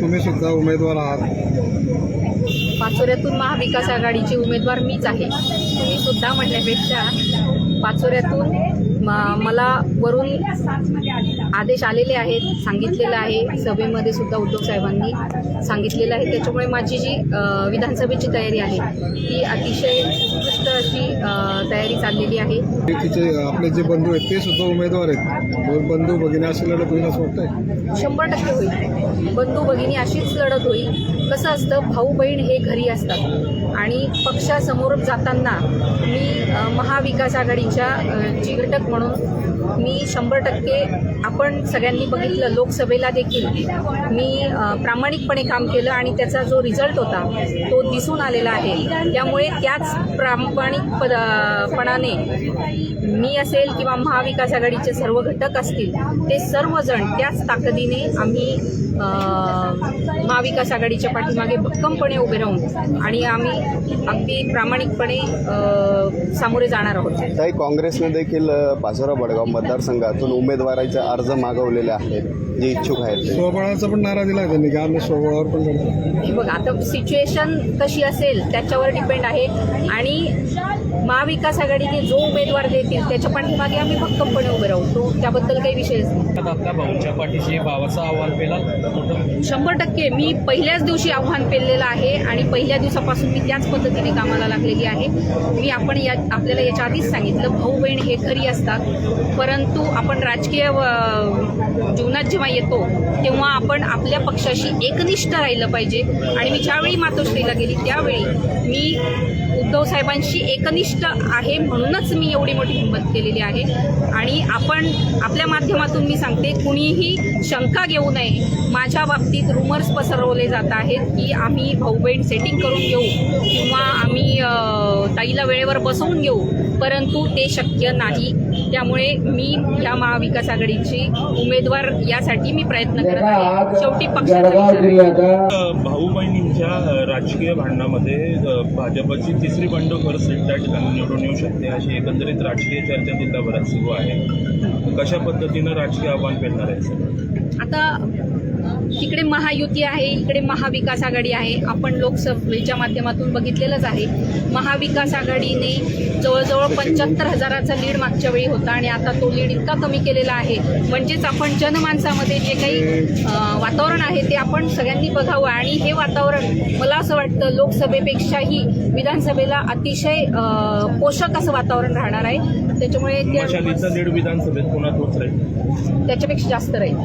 तुम्ही सुद्धा उमेदवार आहात. पाचोऱ्यातून महाविकास आघाडीची उमेदवार मीच आहे. तुम्ही सुद्धा म्हटल्यापेक्षा पाचोऱ्यातून म- मला वरून आदेश आलेले आहेत सांगितलेलं आहे. सभेमध्ये सुद्धा उद्धव साहेबांनी सांगितलेलं आहे. त्याच्यामुळे माझी जी विधानसभेची तयारी आहे ती अतिशय उत्कृष्ट अशी तयारी चाललेली आहे. तिचे आपले जे बंधू आहेत ते सुद्धा उमेदवार आहेत. दोन बंधू भगिनी अशी लढत होईल असं वाटतंय? शंभर टक्के होईल. बंधू भगिनी अशीच लढत होईल. कसं असतं भाऊ बहीण हे घरी असतात. आणि पक्षासमोर जाताना मी महाविकास आघाडीच्या जी घटक म्हणून मी शंभर टक्के आपण सगळ्यांनी बघितलं लोकसभेला देखील मी प्रामाणिकपणे काम केलं आणि त्याचा जो रिझल्ट होता तो दिसून आलेला आहे. त्यामुळे त्याच प्रामाणिक पद- पणाने मी असेल किंवा महाविकास आघाडीचे सर्व घटक असतील ते सर्वजण त्याच ताकदीने आम्ही महाविकास आघाडीच्या पाठीमागे भक्कमपणे उभे राहून आणि आम्ही अगदी प्रामाणिकपणे सामोरे जाणार आहोत. काही काँग्रेसने देखील पाचोरा बडगाव मतदारसंघातून उमेदवाराचे अर्ज मागवलेले आहेत. जे इच्छुक आहेत. स्वबळाचा पण नारा दिला त्यांनी की आम्ही स्वबळावर पण हे बघ आता सिच्युएशन कशी असेल त्याच्यावर डिपेंड आहे. आणि महाविकास आघाडीने जो उमेदवार देतील त्याच्या पाठीमागे आम्ही भक्कमपणे उभे राहू. तो त्याबद्दल काही विषयच नाही. आपल्या भाऊच्या पाठीशी भावाचं आव्हान शंभर टक्के. मी पहिल्याच दिवशी आव्हान पेललेलं आहे आणि पहिल्या दिवसापासून मी त्याच पद्धतीने कामाला लागलेली आहे. मी आपण या आपल्याला याच्या आधीच सांगितलं भाऊ बहीण हे खरी असतात. परंतु आपण राजकीय जीवनात जेव्हा येतो तेव्हा आपण आपल्या पक्षाशी एकनिष्ठ राहिलं पाहिजे. आणि मी ज्यावेळी मातोश्रीला गेली त्यावेळी मी उद्धव साहेबांशी एकनिष्ठ आहे म्हणूनच मी एवढी मोठी हिंमत केलेली आहे. आणि आपण आपल्या माध्यमातून मी सांगते कुणीही शंका घेऊ नये. माझ्या बाबतीत रुमर्स पसरवले जात आहेत की आम्ही भाऊबहीण सेटिंग करून घेऊ किंवा आम्ही ताईला वेळेवर बसवून घेऊ. परंतु ते शक्य नाही. त्यामुळे मी या महाविकास आघाडीची उमेदवार यासाठी मी प्रयत्न करत आहे. शेवटी पक्षाचा आहे. भाऊ बहिणींच्या राजकीय भांडणामध्ये भाजपची तिसरी बंडखोर सीट त्या ठिकाणी निवडून येऊ शकते अशी एकंदरीत राजकीय चर्चा बराच सुरू आहे. कशा पद्धतीनं राजकीय आव्हान पेलणार आहे आता तिकडे महायुती आहे इकडे महाविकास आघाडी आहे. आपण लोकसभेच्या माध्यमातून बघितलेलंच आहे. महाविकास आघाडीने जवळजवळ पंच्याहत्तर हजाराचा लीड मागच्या वेळी होता आणि आता तो लीड इतका कमी केलेला आहे. म्हणजेच आपण जनमानसामध्ये जे काही वातावरण आहे ते आपण सगळ्यांनी बघावं. आणि हे वातावरण मला असं वाटतं लोकसभेपेक्षाही विधानसभेला अतिशय पोषक असं वातावरण राहणार आहे. त्याच्यामुळे त्याच्यापेक्षा जास्त राहील.